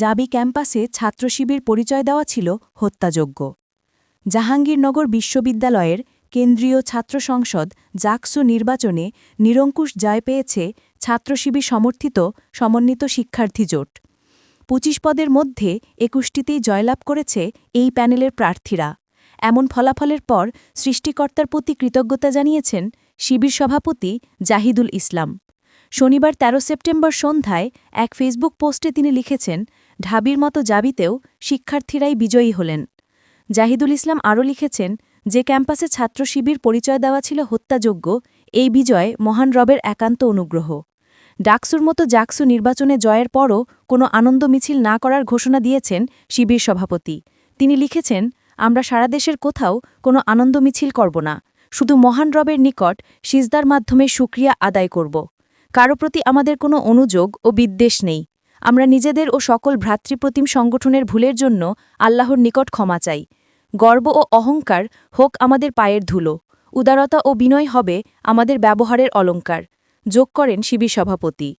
জাবি ক্যাম্পাসে ছাত্রশিবির পরিচয় দেওয়া ছিল হত্যাযোগ্য। জাহাঙ্গীরনগর বিশ্ববিদ্যালয়ের কেন্দ্রীয় ছাত্র সংসদ জাকসু নির্বাচনে নিরঙ্কুশ জয় পেয়েছে ছাত্রশিবির সমর্থিত সমন্বিত শিক্ষার্থী জোট। পঁচিশ পদের মধ্যে একুশটিতেই জয়লাভ করেছে এই প্যানেলের প্রার্থীরা। এমন ফলাফলের পর সৃষ্টিকর্তার প্রতি কৃতজ্ঞতা জানিয়েছেন শিবির সভাপতি জাহিদুল ইসলাম। শনিবার ১৩ সেপ্টেম্বর সন্ধ্যায় এক ফেসবুক পোস্টে তিনি লিখেছেন ঢাবির মতো জাবিতেও শিক্ষার্থীরাই বিজয়ী হলেন। জাহিদুল ইসলাম আরও লিখেছেন, যে ক্যাম্পাসে ছাত্র শিবির পরিচয় দেওয়া ছিল হত্যাযোগ্য, এই বিজয় মহান রবের একান্ত অনুগ্রহ। ডাকসুর মতো জাকসু নির্বাচনে জয়ের পরও কোনো আনন্দ মিছিল না করার ঘোষণা দিয়েছেন শিবির সভাপতি। তিনি লিখেছেন, আমরা সারা দেশের কোথাও কোনো আনন্দ মিছিল করব না। শুধু মহান রবের নিকট সিজদার মাধ্যমে সুক্রিয়া আদায় করব। কারও প্রতি আমাদের কোনো অনুযোগ ও বিদ্বেষ নেই। আমরা নিজেদের ও সকল ভ্রাতৃপ্রতিম সংগঠনের ভুলের জন্য আল্লাহর নিকট ক্ষমা চাই। গর্ব ও অহংকার হোক আমাদের পায়ের ধুলো। উদারতা ও বিনয় হবে আমাদের ব্যবহারের অলঙ্কার যোগ করেন শিবির সভাপতি।